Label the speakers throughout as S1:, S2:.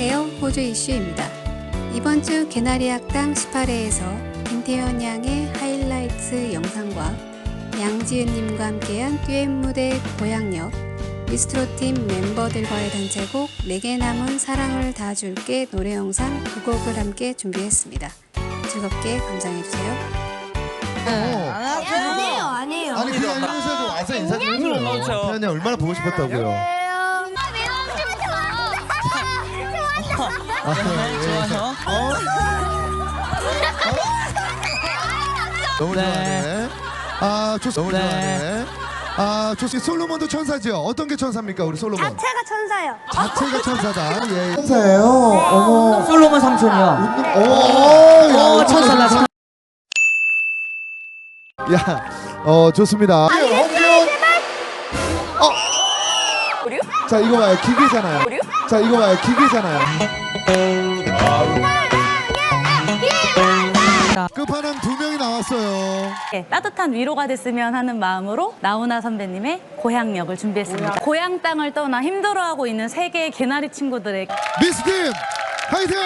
S1: 안녕하세요. 호주 이슈입니다. 이번 주 개나리 학당 18회에서 김태현 양의 하이라이트 영상과 양지은님과 함께한 듀엣 무대 고향역, 미스트로팀 멤버들과의 단체곡 내게 남은 사랑을 다 줄게 노래 영상 두 곡을 함께 준비했습니다. 즐겁게 감상해주세요.
S2: 어.
S3: 아니에요, 아니에요.
S2: 아니 그냥 좀 와서 인사 좀 해줘요.
S4: 그렇죠.
S2: 태연이 얼마나 보고 싶었다고요. 아, 예.
S4: 좋아요.
S2: 어? 너무
S4: 네.
S2: 좋아하네. 아, 좋 너무
S4: 네.
S2: 좋아하네. 아, 좋습니다. 솔로몬도 천사죠. 어떤 게 천사입니까, 우리 솔로몬?
S3: 자체가 천사요.
S2: 자체가 천사다. 예. 천사예요. 어머.
S4: 솔로몬 삼촌이요.
S2: 웃는. 오, 야,
S4: 어, 천사다. 천-
S2: 야, 어 좋습니다. 홍기 자 이거 봐요 기계잖아요. 자 이거 봐요 기계잖아요. 끝판왕 두 명이 나왔어요.
S5: 네, 따뜻한 위로가 됐으면 하는 마음으로 나훈아 선배님의 고향 역을 준비했습니다. 고향 땅을 떠나 힘들어하고 있는 세계의 개나리 친구들에게
S2: 미스팀 화이팅!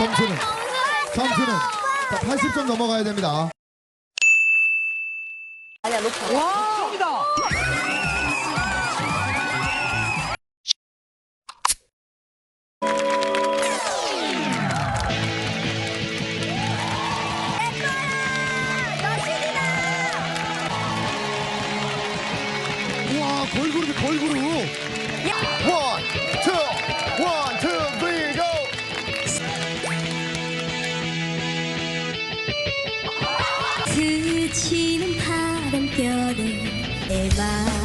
S2: 점수는. 점수는. 자, 80점 넘어가야 됩니다. 우와
S5: 스치는 바람결에 내맘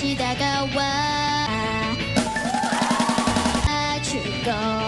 S5: 다시
S2: 다가와. 아, 아
S4: 죽고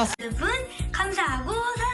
S4: 반갑습니다.
S3: 여러분 감사하고 사랑합니다.